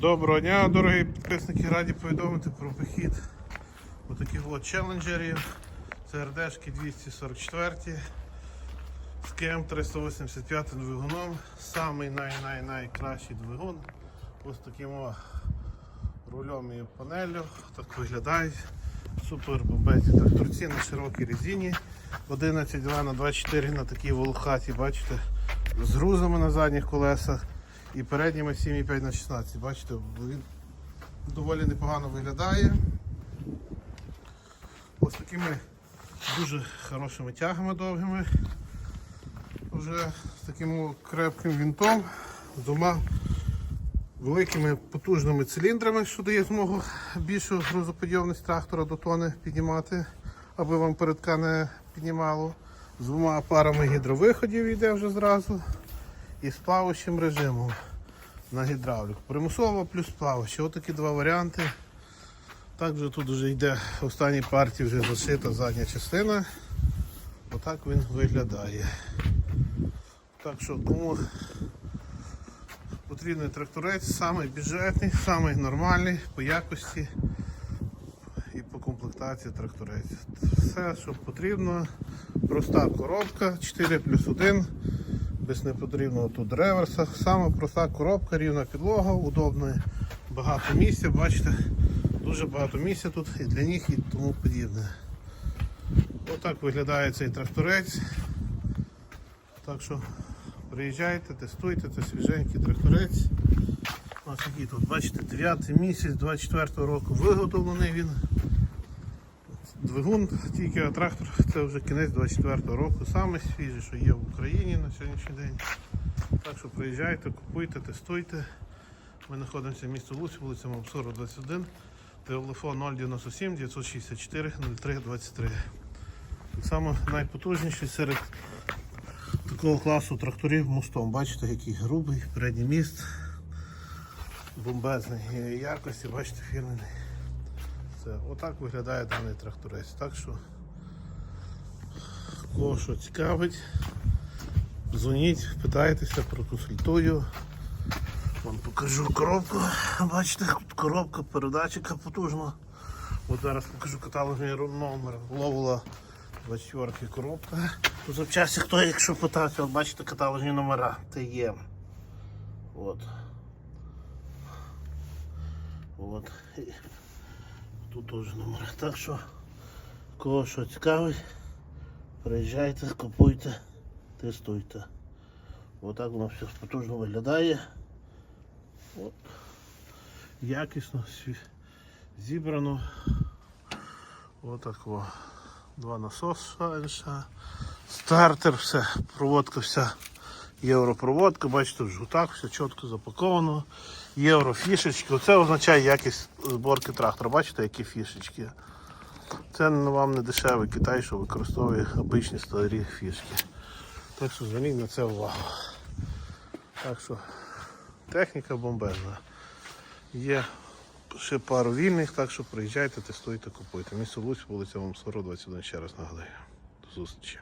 Доброго дня, дорогі підписники, раді повідомити про вихід отаких от челенджерів. Це РДшки 244 з КМ 385 двигуном. Самий най найкращий двигун. Ось таким о рулем і панелью. Так виглядають. Супер бомбезні тракторці на широкій резині. 11 на 24 на такій волохаті, бачите, з грузами на задніх колесах і передніми 7,5 на 16. Бачите, він доволі непогано виглядає. Ось такими дуже хорошими тягами довгими. Вже з таким крепким вінтом, з двома великими потужними циліндрами, що дає змогу більшу грузоподйомність трактора до тони піднімати, аби вам передка не піднімало. З двома парами гідровиходів йде вже зразу. І з плаваючим режимом на гідравліку. Примусово плюс плаваючий. Отакі два варіанти. Також тут вже йде в останній партії вже зашита задня частина. Отак він виглядає. Так що кому потрібний тракторець, самий бюджетний, самий нормальний по якості і по комплектації тракторець. Все, що потрібно. Проста коробка 4 плюс 1, без непотрібного тут реверса. Саме проста коробка, рівна підлога, удобна, багато місця, бачите, дуже багато місця тут і для них і тому подібне. Отак виглядає цей тракторець. Так що приїжджайте, тестуйте, це свіженький тракторець. Ось який тут, бачите, 9 місяць 24 року виготовлений він. Двигун, тільки трактор це вже кінець 24 року. Саме свіжий, що є в Україні на сьогоднішній день. Так що приїжджайте, купуйте, тестуйте. Ми знаходимося в місті Луць, вулиця Мавсора 21, телефон 097 964 03 23. Так найпотужніший серед такого класу тракторів мостом. Бачите, який грубий, передній міст, бомбезний якості, бачите, фірменний. Це отак виглядає даний тракторець. Так що, кого що цікавить, дзвоніть, питайтеся, проконсультую. Вам покажу коробку. Бачите, коробка, передатчика потужна. От зараз покажу каталожний номер. Ловила 24 коробка. Тут запчасті хто, якщо питати, от бачите каталожні номера. ТЄ. От. От. Тут теж номер. Так що, кого що цікавить, приїжджайте, купуйте, тестуйте. Отак воно все потужно виглядає. От. Якісно зібрано. Отак. Два насоса, стартер, все, проводка вся. Європроводка, бачите, в жгутах все чітко запаковано. Єврофішечки. Оце означає якість зборки трактора. Бачите, які фішечки. Це вам не дешевий Китай, що використовує обичні старі фішки. Так що зверніть на це увагу. Так що техніка бомбезна. Є ще пару вільних, так що приїжджайте, тестуйте, купуйте. Місто Луць, вулиця Мамсоро, 21, ще раз нагадаю. До зустрічі.